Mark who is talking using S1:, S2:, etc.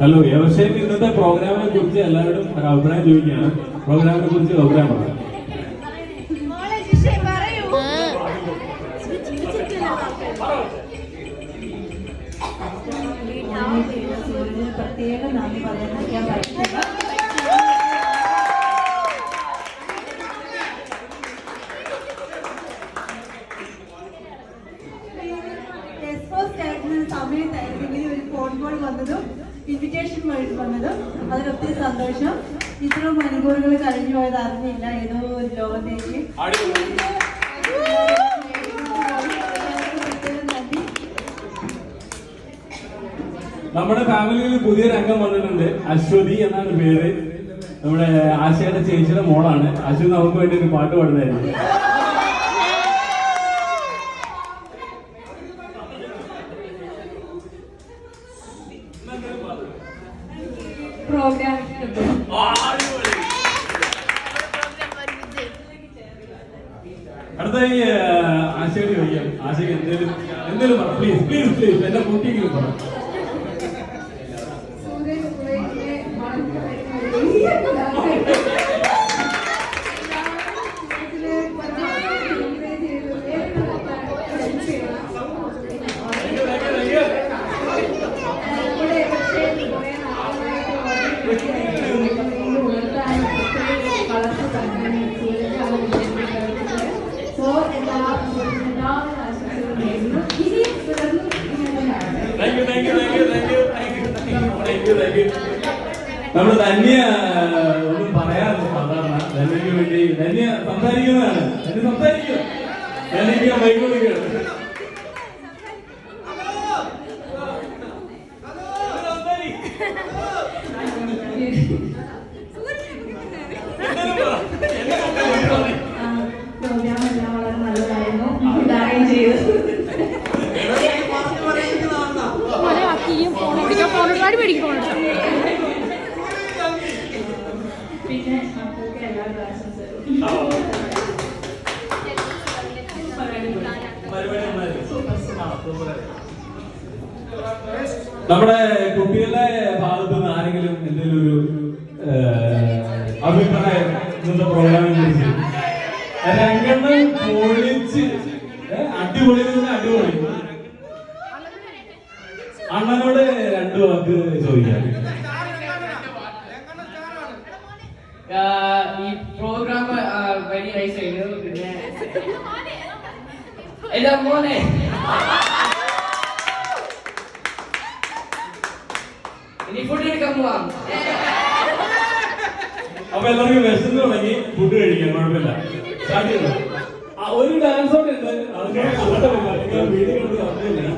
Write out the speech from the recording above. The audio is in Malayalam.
S1: ഹലോ എവർഷേക്ക് ഇന്നത്തെ പ്രോഗ്രാമിനെ കുറിച്ച് എല്ലാവരും ഒരു അഭിപ്രായം ചോദിക്കുകയാണ്. പ്രോഗ്രാമിനെ കുറിച്ച് അഭിപ്രായം പറയാം.
S2: പ്രത്യേകം നന്ദി പറയാൻ പറ്റില്ല സമയത്തായിരുന്നു. ഇങ്ങനെ ഒരു ഫോൺ കോൾ വന്നതും ഇൻവിറ്റേഷൻ വന്നതും. അതിലൊത്തിരി സന്തോഷം. ഇത്രയും മണിക്കൂറുകൾ കഴിഞ്ഞു പോയത് അറിഞ്ഞില്ല. ഏതോ ഒരു ലോകത്തേക്ക്.
S1: നമ്മുടെ ഫാമിലിയിൽ പുതിയൊരു അംഗം വന്നിട്ടുണ്ട്. അശ്വതി എന്നാണ് പേര്. നമ്മുടെ ആശയുടെ ചേച്ചിയുടെ മോളാണ്. അശ്വതി നമുക്ക് വേണ്ടി ഒരു പാട്ട് പാടുന്നതായിരുന്നു.
S2: പ്രോഗ്രാം
S1: അടുത്തായി ആശയോട് ചോദിക്കാം. ആശയ്ക്ക് എന്തേലും എന്തേലും പറ. പ്ലീസ് പ്ലീസ് പ്ലീസ് എന്റെ കുട്ടിയെങ്കിലും പറ. നമ്മൾ ധന്യ ഒന്നും പറയാറില്ല സാധാരണ. ധന്യക്ക് വേണ്ടി ധന്യ സംസാരിക്കുന്നതാണ്. ധന്യ സംസാരിക്കും. ധന്യക്ക് മൈക്ക് കൊടുക്കുകയാണ്
S2: പ്രോഗ്രാം പിന്നെ മക്കൾക്ക് എല്ലാവരും ആശംസകളും
S1: നമ്മുടെ കുട്ടികളുടെ ഭാഗത്ത് നിന്ന് ആരെങ്കിലും എന്തെങ്കിലും ഒരു അഭിപ്രായം ഇന്നത്തെ പ്രോഗ്രാമിനെ കുറിച്ച്. രംഗണ്ണം പൊളിച്ച് അടിപൊളി അടിപൊളി. അണ്ണനോട് രണ്ടു വാക്ക് ചോദിക്കാം.
S3: ഈ പ്രോഗ്രാം വെരി നൈസ് ആയിരുന്നു പിന്നെ എന്റെ മോനെ ഇനി ഫുഡ് എടുക്കാൻ പോവാം
S1: അപ്പൊ എല്ലാവർക്കും വിശന്ന് തുടങ്ങി ഫുഡ് കഴിക്കാൻ കുഴപ്പമില്ല സ്റ്റാർട്ട് ചെയ്തു ആ, ഒരു ഡാൻസ് ഉണ്ട് അതിന്റെ വീഡിയോ കണ്ട് അറിഞ്ഞില്ല